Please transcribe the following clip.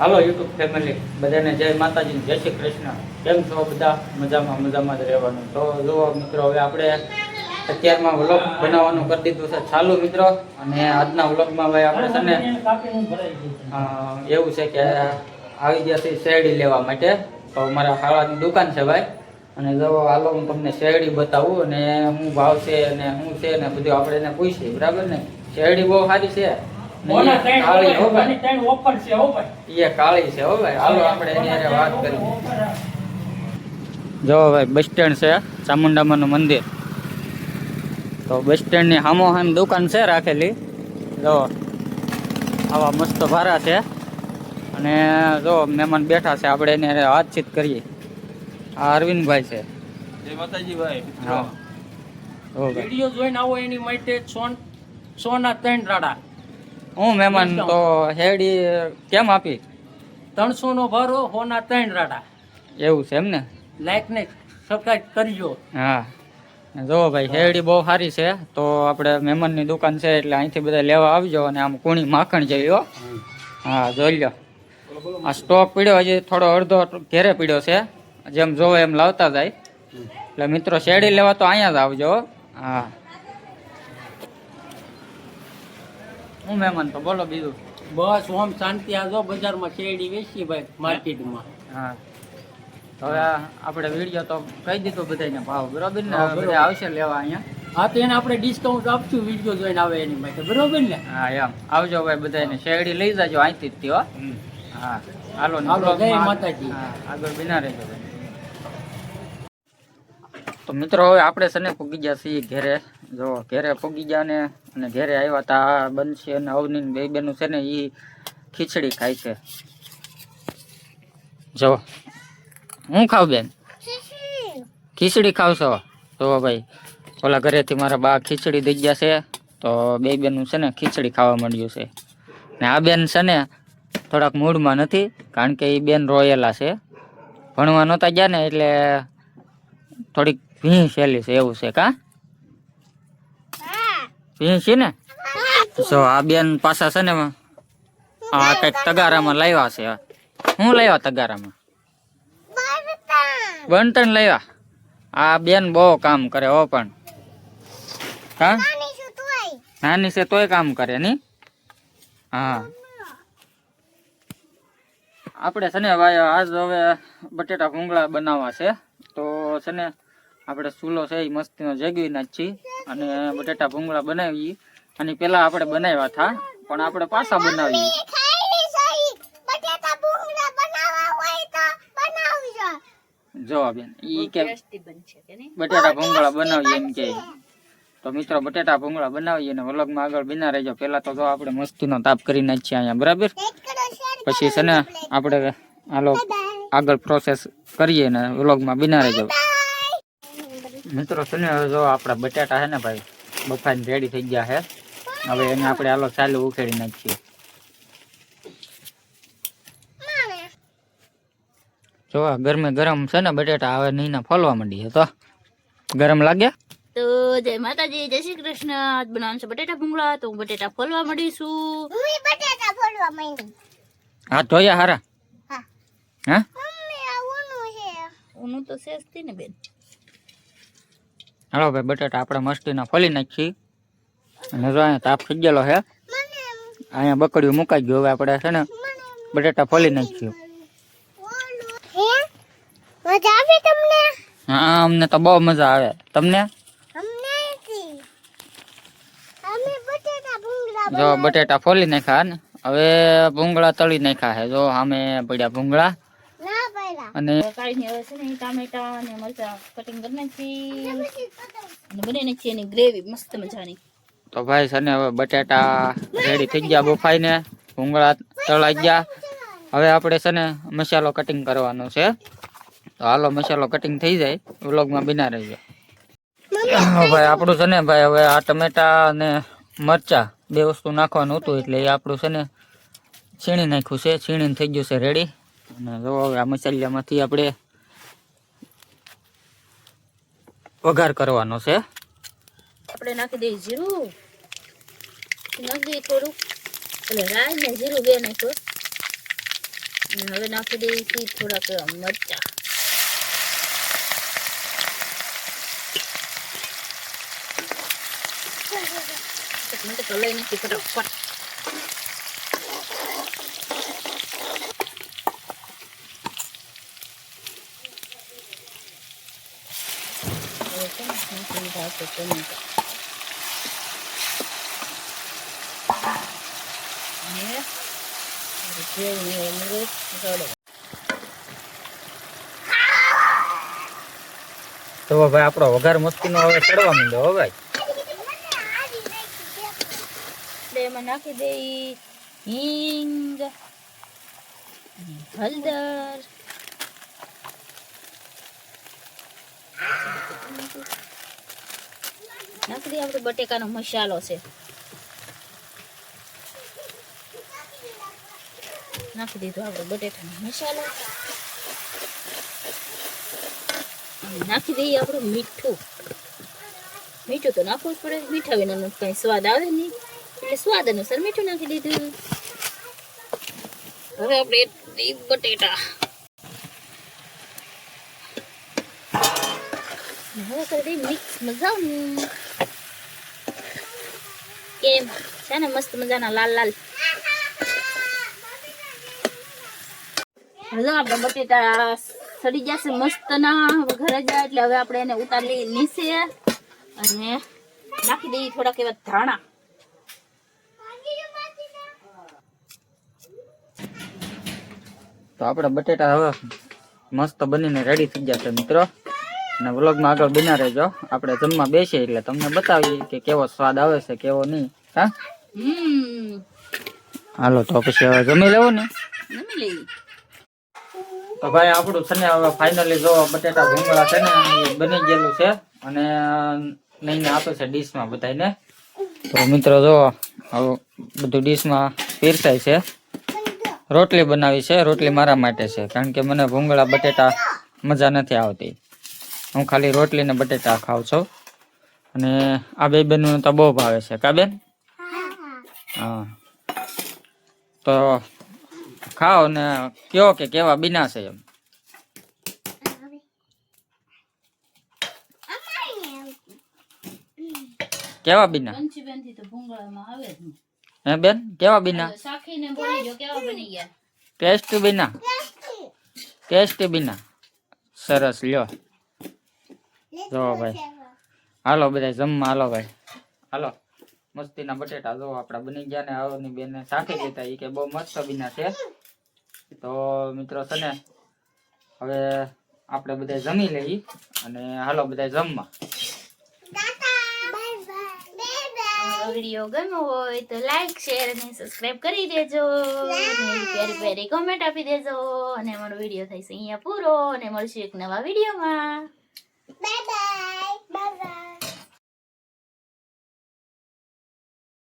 હાલો YouTube family બધાને જય માતાજી, જય શ્રી કૃષ્ણ. કેમ છો બધા? મજામાં મજામાં જ રહેવાનું. તો જુઓ મિત્રો, હવે આપણે અત્યારમાં વ્લોગ બનાવવાનું કરી દીધું છે. ચાલુ મિત્રો, અને આજના વ્લોગમાં ભાઈ આપણે છે ને એવું છે કે આવી ગયા છે શેરડી લેવા માટે. તો મારા ખાવાની દુકાન છે ભાઈ. અને જો હાલો હું તમને શેરડી બતાવું અને શું ભાવ છે અને શું છે ને બધું આપણે એને પૂછીએ. બરાબર ને? શેરડી બહુ સારી છે. ને એ કાળી હો ભાઈ. એ કાળી છે હો ભાઈ. હાલો આપણે એની હારે વાત કરીએ. જો ભાઈ બસ સ્ટેન્ડ છે ચામુંડામાનું મંદિર. તો બસ સ્ટેન્ડની હામો હામ દુકાન છે રાખેલી. જો આવા મસ્ત ભારા છે. અને જો મહેમાન બેઠા છે આપણે એની વાતચીત કરીએ. આ અરવિંદભાઈ છે. જય માતાજી ભાઈ હા. વીડિયો જોઈને આવો એની માટે સોન સોના ત્રણ રાડા. હું મહેમાન તો હેડી કેમ આપી? ત્રણસો નો ભારો હોના ત્રણ રાડા. એવું છે એમ ને? લાઈક ને સબસ્ક્રાઈબ કરજો. હા. જો ભાઈ હેડી બહુ સારી છે તો આપણે મહેમાનની દુકાન છે એટલે અહીંથી બધા લેવા આવજો અને આમ કુણી માખણ જેવી હા. જોઈ લો આ સ્ટોક પીડ્યો હજી થોડો અડધો ઘેરે પીડ્યો છે. જેમ જોવે એમ લાવતા જાય. એટલે મિત્રો શેરડી લેવા તો અહીંયા જ આવજો હો. હા મહેમાન તો બોલો બીજું. બસ ઓમ શાંતિ. આજો બજારમાં શેરડી વેચી ભાઈ માર્કેટમાં. હા. હવે આપણે વીડિયો તો કહી દીધો બધાને ભાવ. બરોબર ને. બધા આવશે લેવા અહીંયા. હા તો એને આપણે ડિસ્કાઉન્ટ આપશું વીડિયો જોઈને આવે એની માટે. બરોબર ને? હા એમ. આવજો ભાઈ બધાને શેરડી લઈ જાજો અહીંથી જ હા. હાલો જય માતાજી. આગળ બિના રહેજો તો મિત્રો, હવે આપણે સને પૂગી ગયા છીએ ઘેરે. જો, ઘેરે પૂગી ગયા ને અને ઘેરે આવ્યા તા આ બનશે અને અવની બે બેનું છે ને એ ખીચડી ખાય છે. જો, હું ખાવ બેન? ખીચડી ખાવ છો તો ભાઈ, ઓલા ઘરેથી મારા બા ખીચડી દઈ ગયા છે. તો બે બેનું છે ને ખીચડી ખાવા માંડ્યું છે. ને આ બેન છે ને થોડાક મૂડમાં નથી, કારણ કે એ બેન રોયેલા છે. ભણવા નહોતા ગયા ને એટલે થોડીક ભીં શેલી છે એવું છે કા? ભીં છે ને? જો આ બેન પાછા છે ને આ કંઈક તગારામાં લાવ્યા છે. હું લાવ્યા તગારામાં? બનતણ લાવ્યા? આ બેન બહુ કામ કરે હો પણ. હા? નાની છે તોય કામ કરે ની? હા. આપણે છે ને ભાઈ આજ હવે બટેટા ભૂંગળા બનાવવા છે. તો છે ને આપણે ચૂલો છે એ મસ્તીનો જગવી નાખી અને બટેટા ભૂંગળા બનાવી અને પેલા આપણે બનાવ્યા હતા પણ આપણે પાછા બનાવીએ. જો બેન ઈ કે બટેટા ભૂંગળા બનાવીએ એમ કે. તો મિત્રો બટેટા ભૂંગળા બનાવીએ અને વ્લોગમાં આગળ બિના રહેજો. પેલા તો જો આપણે મસ્તીનો તાપ કરી નાખીએ અહીંયા બરાબર? પછી છે ને આપણે હાલો આગળ પ્રોસેસ કરીએ ને વ્લોગમાં બિના રહેજો. મિત્રો છે ને જો આપણા બટાટા છે ને ભાઈ બફાઈને રેડી થઈ ગયા છે. હવે એને આપણે આલો ચાલુ ઉખેડી નાખીએ. જો આ ગરમે ગરમ છે ને બટેટા હવે નહીં ફોલવા માંડી છે તો. ગરમ લાગ્યા તો જય માતાજી જય શ્રી કૃષ્ણ. આજ બનાવવાનું છે બટેટા ભૂંગળા તો હું બટેટા ફોલવા મળીશું હા જોયા હારા? હા. હા? ઊનું તો શેષથી ને બેન. હાલો ભાઈ બટાટા આપણે મસ્તીના ફોલી નાખી અને જો અહીંયા તાપ થઈ ગયેલો છે અહીંયા બકડીયું મુકાઈ ગયું. હવે આપણે છે ને બટાટા ફોલી નાખ્યું મજા આવે તમને? હા અમને તો બહુ મજા આવે. તમને? બટેટા જો બટેટા ફોલી નાખ્યા ને હવે ભૂંગળા તળી નાખ્યા છે જો સામે પડ્યા ભૂંગળા. અને કાઢીને હવે છે ને ટામેટા અને મરચા કટિંગ કરી નાખી. અને બની નાખી એની ગ્રેવી મસ્ત મજાની. તો ભાઈ છે ને હવે બટેટા રેડી થઈ ગયા બફાઈને. ભૂંગળા તળાઈ ગયા. હવે આપણે છે ને મસાલો કટિંગ કરવાનો છે. તો હાલો મસાલો કટિંગ થઈ જાય. વ્લોગમાં બિના રહેજો હા ભાઈ આપણું છે ને ભાઈ હવે આ ટમેટા અને મરચા બે વસ્તુ નાખવાનું હતું એટલે એ આપણું છે ને છીણી નાખ્યું છે. છીણીને થઈ ગયું છે રેડી અને જો હવે આપણે વઘાર કરવાનો છે. આપણે નાખી દઈએ જીરું. નાખી દઈએ થોડું એટલે રાઈ ને જીરું બે નાખ્યો. અને હવે નાખી દઈશું થોડાક મરચા. મને તો લઈ નાખી ફટાફટ હવે છે ને નાખી દીધા આપણે ટમેટા અને ગ્રેવી ને રડો તો ભાઈ આપણો વઘાર મસ્તીનો હવે ચડવા માંડ્યો હો ભાઈ. એમાં નાખી દઈ હિંગ, હળદર નાખી દઈએ આપણે બટેકાનો મસાલો છે. નાખી દીધો આપણે બટેકાનો મસાલો. નાખી દઈએ આપણે મીઠું. મીઠું તો નાખવું જ પડે મીઠા વિનાનો કઈ સ્વાદ આવે નહીં. એટલે સ્વાદ અનુસાર મીઠું નાખી દીધું. હવે આપણે બટેટા. હવે કરી દઈએ મિક્સ મજાનું. કેમ? છે ને મસ્ત મજાના લાલ લાલ. જો આપણે બટેટા સડી જશે મસ્ત ના ઘરે જાય એટલે હવે આપણે એને ઉતારી નીચે. અને નાખી દઈએ થોડાક એવા ધાણા. તો આપણે બટેટા હવે મસ્ત બનીને રેડી થઈ જશે મિત્રો. અને વ્લોગમાં આગળ બના રહેજો. આપણે જમવા બેસીએ એટલે તમને બતાવીએ કે કેવો સ્વાદ આવે છે, કેવો નહીં. હા? હાલો, તો પછી હવે જમી લેવું ને. તો ભાઈ, આપણું છે ને હવે ફાઇનલી જો બટેટા ભૂંગળા છે ને બની ગયેલું છે. અને નહીં આપે છે ડીશમાં બધાને તો મિત્રો, જો, હવે બધું ડીશમાં પીરસાય છે. રોટલી બનાવી છે, રોટલી મારા માટે છે. કારણ કે મને ભૂંગળા બટેટા મજા નથી આવતી. હું ખાલી રોટલી ને બટેટા ખાઉં છું. અને આ બે બેનનું તો બહુ ભાવે છે કા બેન? હા. તો ખાઓ ને કયો કે કેવા બીના છે એમ? કેવા બીના. હે બેન કેવા બીના? હવે શાખીને બોલી જો કેવા બની ગયા? ટેસ્ટી બીના? ટેસ્ટી બીના? સરસ લ્યો. જો ભાઈ. હાલો બધા જમવા હાલો ભાઈ. હાલો. મસ્તીના બટેટા જો આપડા બની ગયા ને આવની બેન સાથે જતા એ કે બહુ મસ્ત બીના છે. તો મિત્રો છે ને હવે આપણે બધા જમી લઈ અને હાલો બધા જમવા. વીડિયો ગમ્યો હોય તો લાઈક શેર અને સબસ્ક્રાઇબ કરી દેજો. અને પ્યારી પ્યારી કોમેન્ટ આપી દેજો. અને અમારો વીડિયો થઈશે અહીંયા પૂરો અને મળશું એક નવા વિડીયોમાં.